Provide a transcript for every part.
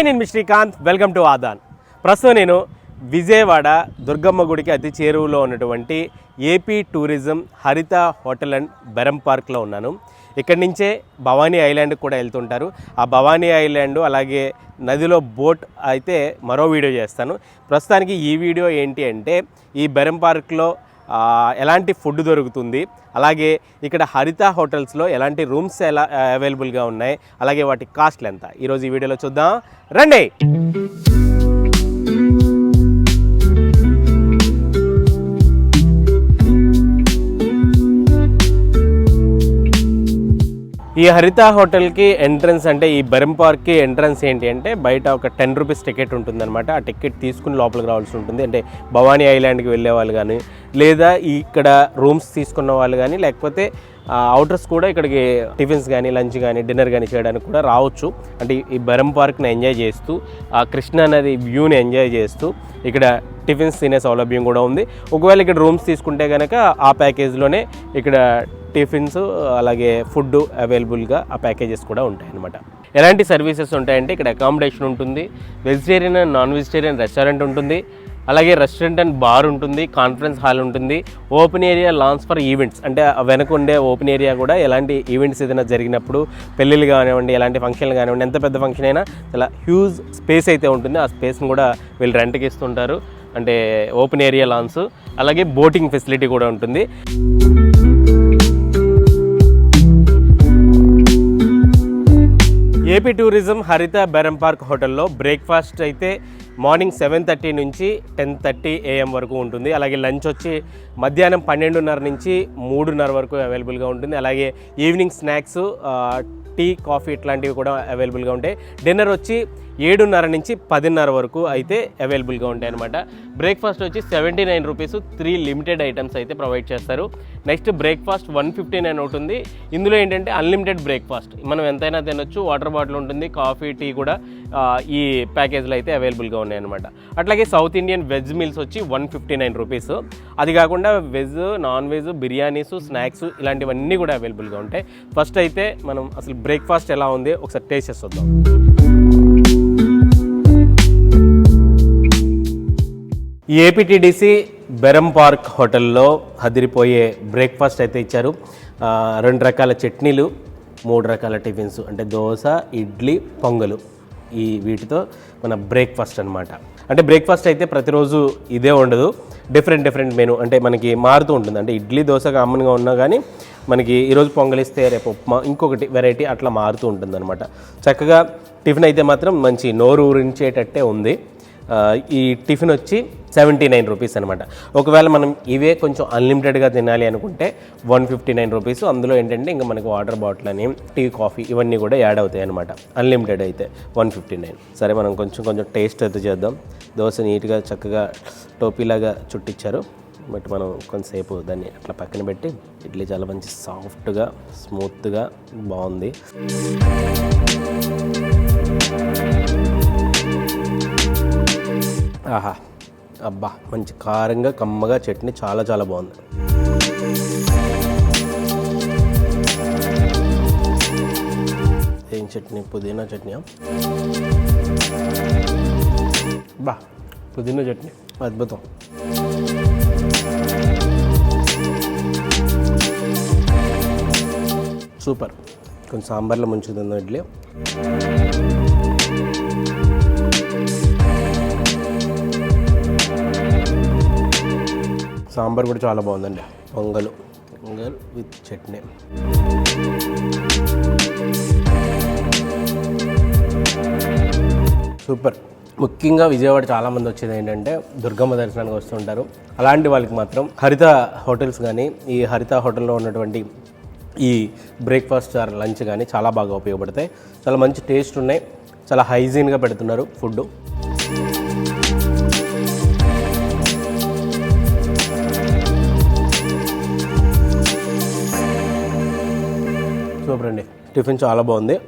Hi నేను మీ Srikanth. Welcome to Aadhan. ప్రస్తుతం నేను విజయవాడ దుర్గమ్మ గుడికి అతి చేరువలో ఉన్నటువంటి AP tourism Haritha hotel and Beram పార్క్లో ఉన్నాను. ఇక్కడి నుంచే భవానీ ఐలాండ్ కూడా వెళ్తుంటారు. ఆ భవానీ ఐలాండ్ అలాగే నదిలో బోట్ అయితే మరో వీడియో చేస్తాను. ప్రస్తుతానికి ఈ వీడియో ఏంటి అంటే ఈ బెరం పార్క్లో ఎలాంటి ఫుడ్ దొరుకుతుంది? అలాగే ఇక్కడ హరిత హోటల్స్లో ఎలాంటి రూమ్స్ ఎలా అవైలబుల్గా ఉన్నాయి? అలాగే వాటి కాస్ట్లు ఎంత? ఈరోజు ఈ వీడియోలో చూద్దాం. రండి! ఈ హరిత హోటల్కి ఎంట్రన్స్ అంటే ఈ బెరం పార్క్కి ఎంట్రన్స్ ఏంటి అంటే బయట ఒక టెన్ రూపీస్ టికెట్ ఉంటుందన్నమాట. ఆ టికెట్ తీసుకుని లోపలికి రావాల్సి ఉంటుంది. అంటే భవానీ ఐలాండ్కి వెళ్ళే వాళ్ళు కానీ లేదా ఇక్కడ రూమ్స్ తీసుకున్న వాళ్ళు కానీ లేకపోతే అవుటర్స్ కూడా ఇక్కడికి టిఫిన్స్ కానీ లంచ్ కానీ డిన్నర్ కానీ చేయడానికి కూడా రావచ్చు. అంటే ఈ బెరం పార్క్ని ఎంజాయ్ చేస్తూ ఆ కృష్ణా నది వ్యూని ఎంజాయ్ చేస్తూ ఇక్కడ టిఫిన్స్ తినే సౌలభ్యం కూడా ఉంది. ఒకవేళ ఇక్కడ రూమ్స్ తీసుకుంటే కనుక ఆ ప్యాకేజ్లోనే ఇక్కడ టిఫిన్స్ అలాగే ఫుడ్ అవైలబుల్గా ఆ ప్యాకేజెస్ కూడా ఉంటాయి అన్నమాట ఎలాంటి సర్వీసెస్ ఉంటాయంటే ఇక్కడ అకామిడేషన్ ఉంటుంది vegetarian and non vegetarian restaurant ఉంటుంది అలాగే రెస్టారెంట్ అండ్ బార్ ఉంటుంది కాన్ఫరెన్స్ హాల్ ఉంటుంది open area lawns for events. అంటే ఆ వెనక ఉండే ఓపెన్ ఏరియా కూడా ఎలాంటి ఈవెంట్స్ ఏదైనా జరిగినప్పుడు పెళ్ళిళ్ళు కానివ్వండి ఎలాంటి ఫంక్షన్లు కానివ్వండి ఎంత పెద్ద ఫంక్షన్ అయినా చాలా హ్యూజ్ స్పేస్ అయితే ఉంటుంది. ఆ స్పేస్ని కూడా వీళ్ళు రెంట్కి ఇస్తుంటారు. అంటే ఓపెన్ ఏరియా లాన్స్ అలాగే బోటింగ్ ఫెసిలిటీ కూడా ఉంటుంది. AP tourism Haritha Beram park హోటల్లో బ్రేక్ఫాస్ట్ అయితే మార్నింగ్ సెవెన్ థర్టీ నుంచి టెన్ థర్టీ ఏఎం వరకు ఉంటుంది. అలాగే లంచ్ వచ్చి మధ్యాహ్నం పన్నెండున్నర నుంచి మూడున్నర వరకు అవైలబుల్గా ఉంటుంది. అలాగే ఈవినింగ్ స్నాక్స్ టీ కాఫీ ఇట్లాంటివి కూడా అవైలబుల్గా ఉంటాయి. డిన్నర్ వచ్చి ఏడున్నర నుంచి పదిన్నర వరకు అయితే అవైలబుల్గా ఉంటాయి అనమాట బ్రేక్ఫాస్ట్ వచ్చి seventy nine rupees three limited items అయితే ప్రొవైడ్ చేస్తారు. Next breakfast one fifty nine ఉంటుంది ఇందులో ఏంటంటే అన్లిమిటెడ్ బ్రేక్ఫాస్ట్ మనం ఎంతైనా తినొచ్చు వాటర్ బాటిల్ ఉంటుంది కాఫీ టీ కూడా ఈ ప్యాకేజ్లో అయితే అవైలబుల్గా ఉన్నాయి అనమాట అట్లాగే సౌత్ ఇండియన్ వెజ్ మీల్స్ వచ్చి వన్ ఫిఫ్టీ నైన్ రూపీస్ అది కాకుండా veg non veg biryanis snacks ఇలాంటివన్నీ కూడా అవైలబుల్గా ఉంటాయి. ఫస్ట్ అయితే మనం అసలు బ్రేక్ఫాస్ట్ ఎలా ఉంది? ఒకసారి టేస్ట్ చేసి ఏపీటీడీసీ బెరం పార్క్ హోటల్లో హదిరిపోయే బ్రేక్ఫాస్ట్ అయితే ఇచ్చారు. రెండు రకాల చట్నీలు మూడు రకాల టిఫిన్స్ అంటే దోశ ఇడ్లీ పొంగలు ఈ వీటితో మన బ్రేక్ఫాస్ట్ అనమాట అంటే బ్రేక్ఫాస్ట్ అయితే ప్రతిరోజు ఇదే ఉండదు. డిఫరెంట్ డిఫరెంట్ మెనూ అంటే మనకి మారుతూ ఉంటుంది. అంటే ఇడ్లీ దోశ కామన్గా ఉన్నా కానీ మనకి ఈరోజు పొంగలిస్తే రేపు ఉప్మా ఇంకొకటి వెరైటీ అట్లా మారుతూ ఉంటుంది అనమాట చక్కగా టిఫిన్ అయితే మాత్రం మంచి నోరు ఊరించేటట్టే ఉంది. ఈ టిఫిన్ వచ్చి సెవెంటీ నైన్ రూపీస్ అనమాట ఒకవేళ మనం ఇవే కొంచెం అన్లిమిటెడ్గా తినాలి అనుకుంటే వన్ ఫిఫ్టీ నైన్ రూపీస్. అందులో ఏంటంటే ఇంకా మనకి వాటర్ బాటిల్ అని టీ కాఫీ ఇవన్నీ కూడా యాడ్ అవుతాయి అనమాట అన్లిమిటెడ్ అయితే వన్ ఫిఫ్టీ నైన్. సరే మనం కొంచెం కొంచెం టేస్ట్ అయితే చేద్దాం. దోశ నీట్గా చక్కగా టోపీలాగా చుట్టించారు బట్ మనం కొంతసేపు దాన్ని అట్లా పక్కన పెట్టి ఇడ్లీ చాలా మంచి సాఫ్ట్గా స్మూత్గా బాగుంది. ఆహా అబ్బా మంచి కారంగా కమ్మగా చట్నీ చాలా చాలా బాగుంది. ఏం చట్నీ? పుదీనా చట్నీ బా పుదీనా చట్నీ. అద్భుతం. సూపర్. కొంచెం సాంబార్లో ముంచుతుంది ఇడ్లీ. సాంబార్ కూడా చాలా బాగుందండి. Pongal. Pongal with chutney. Super. ముఖ్యంగా విజయవాడ చాలామంది వచ్చేది ఏంటంటే దుర్గమ్మ దర్శనానికి వస్తుంటారు. అలాంటి వాళ్ళకి మాత్రం హరిత హోటల్స్ కానీ ఈ హరిత హోటల్లో ఉన్నటువంటి ఈ బ్రేక్ఫాస్ట్ ఆర్ లంచ్ కానీ చాలా బాగా ఉపయోగపడతాయి. చాలా మంచి టేస్ట్ ఉన్నాయి. చాలా హైజీన్గా పెడుతున్నారు ఫుడ్ సూపర్ అండి. టిఫిన్ చాలా బాగుంది.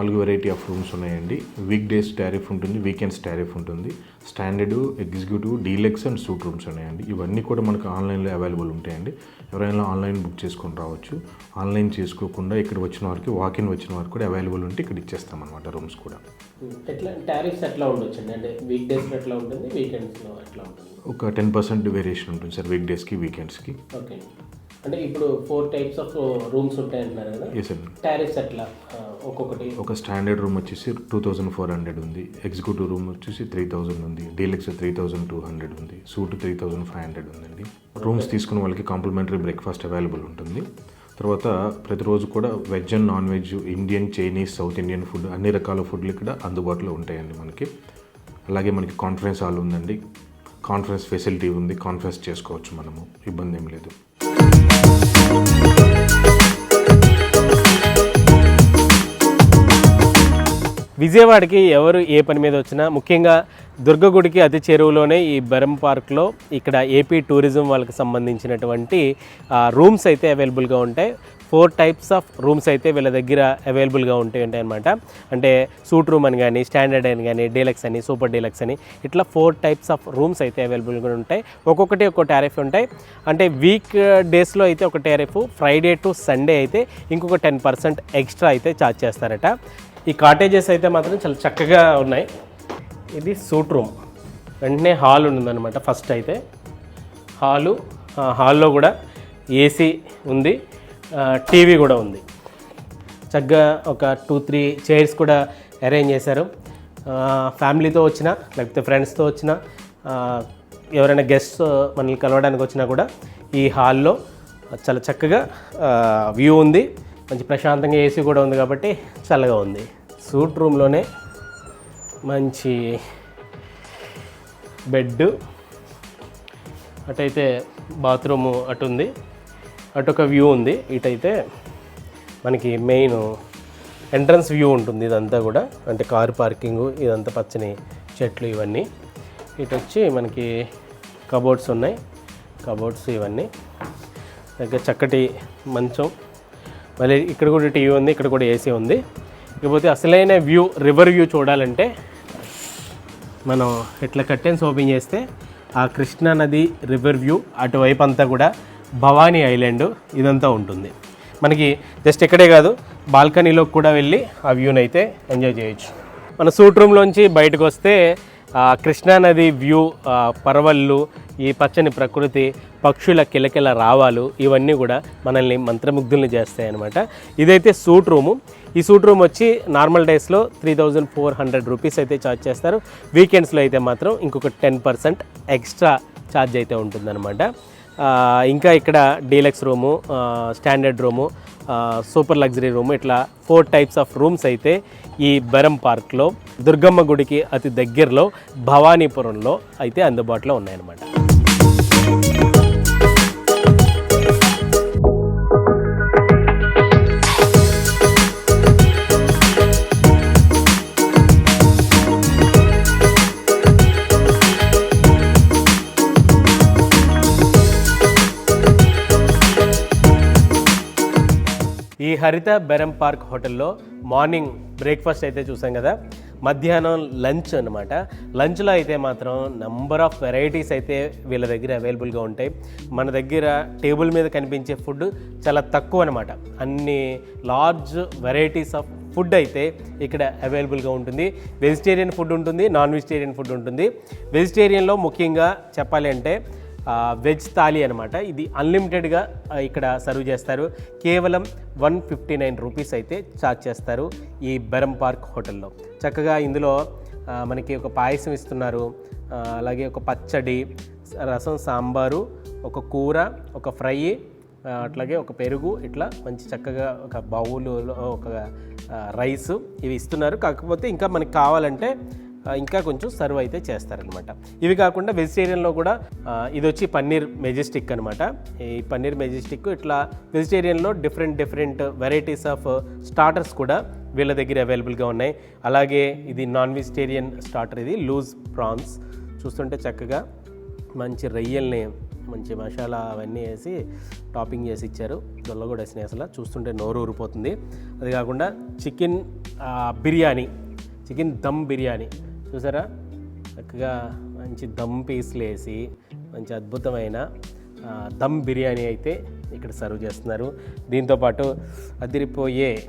నాలుగు వెరైటీ ఆఫ్ రూమ్స్ ఉన్నాయండి. వీక్ డేస్ టారిఫ్ ఉంటుంది వీకెండ్స్ టారిఫ్ ఉంటుంది. Standard executive deluxe and suite rooms ఉన్నాయండి. ఇవన్నీ కూడా మనకు ఆన్లైన్లో అవైలబుల్ ఉంటాయండి. ఎవరైనా ఆన్లైన్ బుక్ చేసుకొని రావచ్చు. ఆన్లైన్ చేసుకోకుండా ఇక్కడ వచ్చిన వారికి వాకిన్ వచ్చిన వారికి కూడా అవైలబుల్ ఉంటే ఇక్కడ ఇచ్చేస్తాం అనమాట రూమ్స్ కూడా. ఎట్లా టారిఫ్స్ ఎట్లా ఉండొచ్చండి? అంటే వీక్ డేస్లో ఎట్లా ఉంటుంది వీకెండ్స్లో ఎట్లా ఉంటుంది? ఒక టెన్ పర్సెంట్ వేరియేషన్ ఉంటుంది సార్ వీక్ డేస్కి వీకెండ్స్కి ఓకే. అంటే ఇప్పుడు ఫోర్ టైప్స్ ఆఫ్ రూమ్స్ ఉంటాయి అంటున్నారు కదా. టారిఫ్స్ ఎట్లా? ఆ, ఒక్కొక్కటి. ఒక స్టాండర్డ్ రూమ్ వచ్చేసి టూ థౌజండ్ ఫోర్ హండ్రెడ్ ఉంది. ఎగ్జిక్యూటివ్ రూమ్ వచ్చేసి త్రీ థౌజండ్ ఉంది. Deluxe three thousand two hundred ఉంది. Suite three thousand five hundred ఉందండి. రూమ్స్ తీసుకున్న వాళ్ళకి కాంప్లిమెంటరీ బ్రేక్ఫాస్ట్ అవైలబుల్ ఉంటుంది. తర్వాత ప్రతిరోజు కూడా veg and non veg Indian Chinese south Indian food అన్ని రకాల ఫుడ్లు ఇక్కడ అందుబాటులో ఉంటాయండి మనకి. అలాగే మనకి కాన్ఫరెన్స్ హాల్ ఉందండి. కాన్ఫరెన్స్ ఫెసిలిటీ ఉంది. కాన్ఫరెన్స్ చేసుకోవచ్చు మనము. ఇబ్బంది ఏం లేదు. విజయవాడకి ఎవరు ఏ పని మీద వచ్చినా ముఖ్యంగా దుర్గగుడికి అతి చేరువలోనే ఈ బెరం పార్క్లో ఇక్కడ ఏపీ టూరిజం వాళ్ళకి సంబంధించినటువంటి రూమ్స్ అయితే అవైలబుల్గా ఉంటాయి. ఫోర్ టైప్స్ ఆఫ్ రూమ్స్ అయితే వీళ్ళ దగ్గర అవైలబుల్గా ఉంటాయి ఉంటాయి అనమాట అంటే సూట్ రూమ్ అని కానీ స్టాండర్డ్ అని కానీ డీలక్స్ అని సూపర్ డీలక్స్ అని ఇట్లా ఫోర్ టైప్స్ ఆఫ్ రూమ్స్ అయితే అవైలబుల్గా ఉంటాయి. ఒక్కొక్కటి ఒక్కో టారిఫ్ ఉంటాయి. అంటే వీక్ డేస్లో అయితే ఒక టారిఫ్ ఫ్రైడే టు సండే అయితే ఇంకొక టెన్ పర్సెంట్ ఎక్స్ట్రా అయితే ఛార్జ్ చేస్తారట. ఈ కాటేజెస్ అయితే మాత్రం చాలా చక్కగా ఉన్నాయి. ఇది సూట్ రూమ్. వెంటనే హాల్ ఉందన్నమాట ఫస్ట్ అయితే. హాలు హాల్లో కూడా ఏసీ ఉంది. టీవీ కూడా ఉంది. చక్కగా ఒక టూ త్రీ చైర్స్ కూడా అరేంజ్ చేశారు. ఫ్యామిలీతో వచ్చినా లేకపోతే ఫ్రెండ్స్తో వచ్చినా ఎవరైనా గెస్ట్ మనల్ని కలవడానికి వచ్చినా కూడా ఈ హాల్లో చాలా చక్కగా వ్యూ ఉంది. మంచి ప్రశాంతంగా ఏసీ కూడా ఉంది కాబట్టి చల్లగా ఉంది. సూట్ రూమ్లోనే మంచి బెడ్ అటైతే బాత్రూము అటు ఉంది అటు ఒక వ్యూ ఉంది. ఇటైతే మనకి మెయిన్ ఎంట్రన్స్ వ్యూ ఉంటుంది ఇదంతా కూడా. అంటే కారు పార్కింగ్ ఇదంతా పచ్చని చెట్లు ఇవన్నీ. ఇటు వచ్చి మనకి కబోర్డ్స్ ఉన్నాయి. కబోర్డ్స్ ఇవన్నీ. దగ్గర చక్కటి మంచం. మళ్ళీ ఇక్కడ కూడా టీవీ ఉంది ఇక్కడ కూడా ఏసీ ఉంది. ఇకపోతే అసలైన వ్యూ రివర్ వ్యూ చూడాలంటే మనం ఇట్లా కర్టెన్స్ ఓపెన్ చేస్తే ఆ కృష్ణా నది రివర్ వ్యూ అటువైపు అంతా కూడా భవానీ ఐలాండ్ ఇదంతా ఉంటుంది. మనకి జస్ట్ ఇక్కడే కాదు బాల్కనీలో కూడా వెళ్ళి ఆ వ్యూని అయితే ఎంజాయ్ చేయొచ్చు. మన సూట్ రూమ్లోంచి బయటకు వస్తే కృష్ణానది వ్యూ పర్వళ్ళు ఈ పచ్చని ప్రకృతి పక్షుల కిలకిల రావాలు ఇవన్నీ కూడా మనల్ని మంత్రముగ్ధుల్ని చేస్తాయి అనమాట ఇదైతే సూట్ రూము. ఈ సూట్ రూమ్ వచ్చి నార్మల్ డేస్లో three thousand four hundred rupees అయితే ఛార్జ్ చేస్తారు. వీకెండ్స్లో అయితే మాత్రం ఇంకొక టెన్ పర్సెంట్ ఎక్స్ట్రా ఛార్జ్ అయితే ఉంటుందన్నమాట. ఇంకా ఇక్కడ deluxe room standard room super luxury room ఇట్లా ఫోర్ టైప్స్ ఆఫ్ రూమ్స్ అయితే ఈ బెరం పార్క్లో దుర్గమ్మ గుడికి అతి దగ్గరలో భవానీపురంలో అయితే అందుబాటులో ఉన్నాయన్నమాట. ఈ హరిత బెరం పార్క్ హోటల్లో మార్నింగ్ బ్రేక్ఫాస్ట్ అయితే చూసాం కదా. మధ్యాహ్నం లంచ్ అనమాట లంచ్లో అయితే మాత్రం నంబర్ ఆఫ్ వెరైటీస్ అయితే వీళ్ళ దగ్గర అవైలబుల్గా ఉంటాయి. మన దగ్గర టేబుల్ మీద కనిపించే ఫుడ్ చాలా తక్కువ అనమాట అన్ని లార్జ్ వెరైటీస్ ఆఫ్ ఫుడ్ అయితే ఇక్కడ అవైలబుల్గా ఉంటుంది. వెజిటేరియన్ ఫుడ్ ఉంటుంది నాన్ వెజిటేరియన్ ఫుడ్ ఉంటుంది. వెజిటేరియన్లో ముఖ్యంగా చెప్పాలి అంటే వెజ్ థాలీ అనమాట ఇది అన్లిమిటెడ్గా ఇక్కడ సర్వ్ చేస్తారు. కేవలం వన్ ఫిఫ్టీ నైన్ రూపీస్ అయితే ఛార్జ్ చేస్తారు ఈ బెరం పార్క్ హోటల్లో. చక్కగా ఇందులో మనకి ఒక పాయసం ఇస్తున్నారు. అలాగే ఒక పచ్చడి రసం సాంబారు ఒక కూర ఒక ఫ్రై అట్లాగే ఒక పెరుగు ఇట్లా మంచి చక్కగా ఒక బౌలులో ఒక రైస్ ఇవి ఇస్తున్నారు. కాకపోతే ఇంకా మనకి కావాలంటే ఇంకా కొంచెం సర్వ్ అయితే చేస్తారనమాట ఇవి కాకుండా వెజిటేరియన్లో కూడా ఇది వచ్చి పన్నీర్ మెజెస్టిక్ అనమాట ఈ పన్నీర్ మెజెస్టిక్ ఇట్లా వెజిటేరియన్లో different different varieties of starters కూడా వీళ్ళ దగ్గర అవైలబుల్గా ఉన్నాయి. అలాగే ఇది నాన్ వెజిటేరియన్ స్టార్టర్ ఇది లూజ్ ప్రాన్స్ చూస్తుంటే చక్కగా మంచి రొయ్యల్ని మంచి మసాలా అవన్నీ వేసి టాపింగ్ చేసి ఇచ్చారు. దొల్ల కూడా వేసినాయి అసలు. చూస్తుంటే నోరు ఊరిపోతుంది. అది కాకుండా చికెన్ బిర్యానీ చికెన్ దమ్ బిర్యానీ. చూసారా? చక్కగా మంచి దమ్ పీస్లు వేసి మంచి అద్భుతమైన దమ్ బిర్యానీ అయితే ఇక్కడ సర్వ్ చేస్తున్నారు. దీంతోపాటు అదిరిపోయే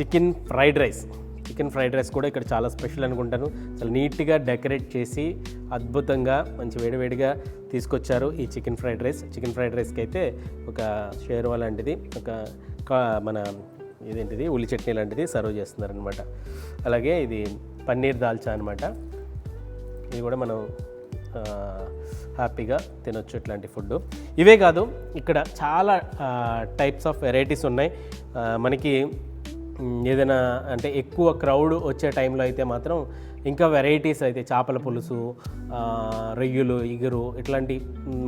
chicken fried rice. Chicken fried rice కూడా ఇక్కడ చాలా స్పెషల్ అనుకుంటాను. చాలా నీట్గా డెకరేట్ చేసి అద్భుతంగా మంచి వేడివేడిగా తీసుకొచ్చారు ఈ chicken fried rice. Chicken fried రైస్కి అయితే ఒక షేర్వా లాంటిది ఒక కా- మన ఇదేంటిది ఉల్లి చట్నీ లాంటిది సర్వ్ చేస్తున్నారనమాట అలాగే ఇది పన్నీర్ దాల్చా అనమాట ఇది కూడా మనం హ్యాపీగా తినొచ్చు ఇట్లాంటి ఫుడ్ ఇవే కాదు ఇక్కడ చాలా టైప్స్ ఆఫ్ వెరైటీస్ ఉన్నాయి. మనకి ఏదైనా అంటే ఎక్కువ క్రౌడ్ వచ్చే టైంలో అయితే మాత్రం ఇంకా వెరైటీస్ అయితే చేపల పులుసు రొయ్యలు ఇగురు ఇట్లాంటి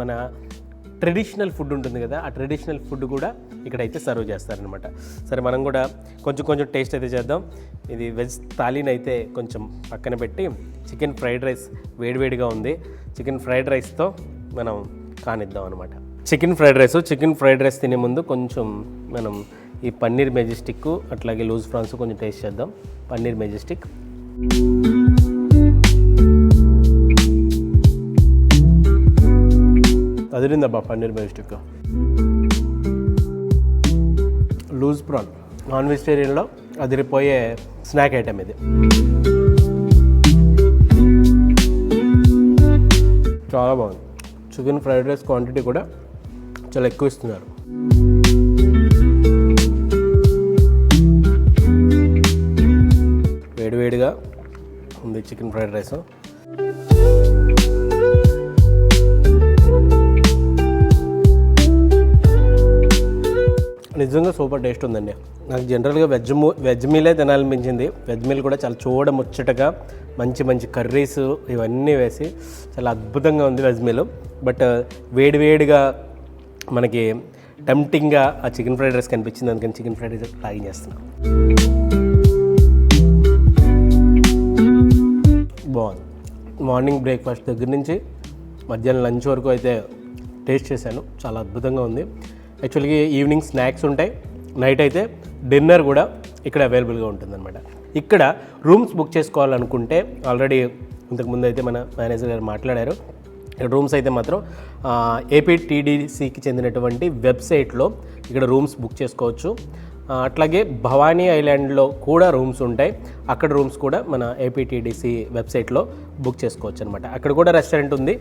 మన ట్రెడిషనల్ ఫుడ్ ఉంటుంది కదా ఆ ట్రెడిషనల్ ఫుడ్ కూడా ఇక్కడైతే సర్వ్ చేస్తారనమాట సరే మనం కూడా కొంచెం కొంచెం టేస్ట్ అయితే చేద్దాం. ఇది వెజ్ థాలీని అయితే కొంచెం పక్కన పెట్టి చికెన్ ఫ్రైడ్ రైస్ వేడివేడిగా ఉంది. చికెన్ ఫ్రైడ్ రైస్తో మనం కానిద్దాం అనమాట chicken fried rice chicken fried rice తినే ముందు కొంచెం మనం ఈ పన్నీర్ మెజెస్టిక్ అట్లాగే లూజ్ ఫ్రాన్స్ కొంచెం టేస్ట్ చేద్దాం. Paneer majestic అదిరిందబ్బా paneer majestic loose prawn non వెజిటేరియన్లో అదిరిపోయే స్నాక్ ఐటమ్ ఇది. చాలా బాగుంది. చికెన్ ఫ్రైడ్ రైస్ క్వాంటిటీ కూడా చాలా ఎక్కువ ఇస్తున్నారు. వేడివేడిగా ఉంది చికెన్ ఫ్రైడ్ రైస్ నిజంగా సూపర్ టేస్ట్ ఉందండి. నాకు జనరల్గా వెజ్ మూ వెజ్ మీలే తినాలనిపించింది. వెజ్ మీల్ కూడా చాలా చూడ ముచ్చటగా మంచి మంచి కర్రీస్ ఇవన్నీ వేసి చాలా అద్భుతంగా ఉంది వెజ్ మీల్. బట్ వేడివేడిగా మనకి టెంప్టింగ్గా ఆ చికెన్ ఫ్రైడ్ రైస్ కనిపించింది. అందుకని చికెన్ ఫ్రైడ్ రైస్ ట్రాగింగ్ చేస్తున్నాం. బాగుంది. మార్నింగ్ బ్రేక్ఫాస్ట్ దగ్గర నుంచి మధ్యాహ్నం లంచ్ వరకు అయితే టేస్ట్ చేశాను. చాలా అద్భుతంగా ఉంది. యాక్చువల్గా ఈవినింగ్ స్నాక్స్ ఉంటాయి నైట్ అయితే డిన్నర్ కూడా ఇక్కడ అవైలబుల్గా ఉంటుందన్నమాట. ఇక్కడ రూమ్స్ బుక్ చేసుకోవాలనుకుంటే ఆల్రెడీ ఇంతకుముందు అయితే మన మేనేజర్ గారు మాట్లాడారు. ఇక్కడ రూమ్స్ అయితే మాత్రం ఏపీ టీడీసీకి చెందినటువంటి వెబ్సైట్లో ఇక్కడ రూమ్స్ బుక్ చేసుకోవచ్చు. అట్లాగే భవానీ ఐలాండ్లో కూడా రూమ్స్ ఉంటాయి. అక్కడ రూమ్స్ కూడా మన ఏపీటీడీసీ వెబ్సైట్లో బుక్ చేసుకోవచ్చు అనమాట అక్కడ కూడా రెస్టారెంట్ ఉంది.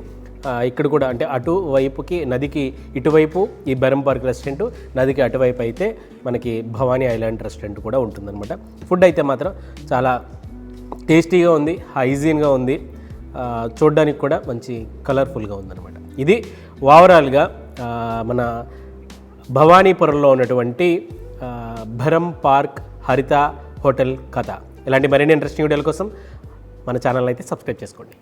ఇక్కడ కూడా అంటే అటువైపుకి నదికి ఇటువైపు ఈ బెరం పార్క్ రెస్టారెంట్ నదికి అటువైపు అయితే మనకి భవానీ ఐలాండ్ రెస్టారెంట్ కూడా ఉంటుందన్నమాట. ఫుడ్ అయితే మాత్రం చాలా టేస్టీగా ఉంది హైజీన్గా ఉంది. చూడడానికి చూడ్డానికి కూడా మంచి కలర్ఫుల్గా ఉందన్నమాట. ఇది ఓవరాల్గా మన భవానీపురంలో ఉన్నటువంటి భరం పార్క్ హరిత హోటల్ కథ. ఇలాంటి మరిన్ని ఇంట్రెస్టింగ్ వీడియోల కోసం మన ఛానల్ అయితే సబ్స్క్రైబ్ చేసుకోండి.